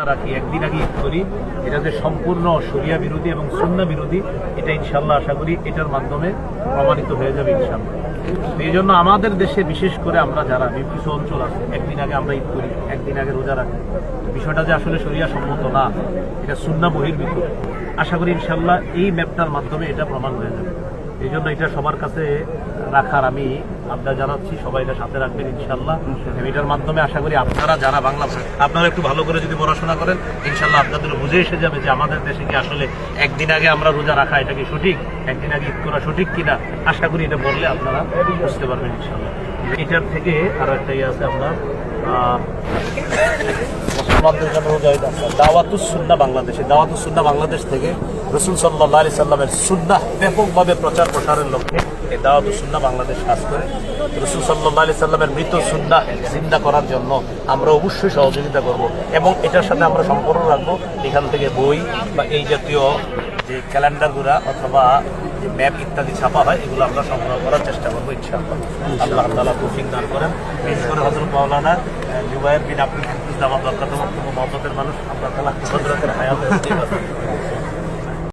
রাখি, একদিন আগে ঈদ করি। এটা যে সম্পূর্ণ শরিয়া বিরোধী এবং সুন্না বিরোধী, এটা ইনশাল্লাহ আশা করি এটার মাধ্যমে প্রমাণিত হয়ে যাবে ইনশাল্লাহ এই জন্য আমাদের দেশে বিশেষ করে আমরা যারা কিছু অঞ্চল আছে, একদিন আগে আমরা ঈদ করি, একদিন আগে রোজা রাখি। বিষয়টা যে আসলে শরিয়া সম্মত না, এটা সুন্না বহির্ভূত। আশা করি ইনশাল্লাহ এই ম্যাপটার মাধ্যমে এটা প্রমাণ হয়ে যাবে। এই জন্য এটা সবার কাছে রাখার আমি আপনার জানাচ্ছি। সবাই এটা সাথে রাখবেন ইনশাল্লাহ। এটার মাধ্যমে আশা করি আপনারা যারা বাংলা ভাষা- আপনারা একটু ভালো করে যদি পড়াশোনা করেন ইনশাল্লাহ আপনাদের বুঝে এসে যাবে যে আমাদের দেশে কি আসলে একদিন আগে আমরা রোজা রাখা এটা কি সঠিক? একদিন আগে ঈদ করা সঠিক কিনা? আশা করি এটা বললে আপনারা বুঝতে পারবেন ইনশাল্লাহ। এটার থেকে আর একটা ইয়ে আছে আপনার মুসলমানদের জন্য দাওয়াতুস সুন্না বাংলাদেশে। দাওয়াতুস সুন্না বাংলাদেশ থেকে রসুল সাল্লাহ আলি সাল্লামের সুন্না ব্যাপকভাবে প্রচার প্রসারের লক্ষ্যে এই দাওয়াতুস সুন্না বাংলাদেশ কাজ করে। রসুল সাল্লাহ আলি সাল্লামের মৃত সুন্না জিন্দা করার জন্য আমরা অবশ্যই সহযোগিতা করব এবং এটার সাথে আমরা সম্পর্ক রাখব। এখান থেকে বই বা এই জাতীয় যে ক্যালেন্ডারগুলা অথবা যে ম্যাপ ইত্যাদি ছাপা হয়, এগুলো আমরা সংগ্রহ করার চেষ্টা করব, ইনশাআল্লাহ। আল্লাহ তালা তৌফিক দান করেন। বিশেষ করে হজরত মাওলানা জুবায়ের বিন মহব্বতের মানুষ আল্লাহ তালা হজরতের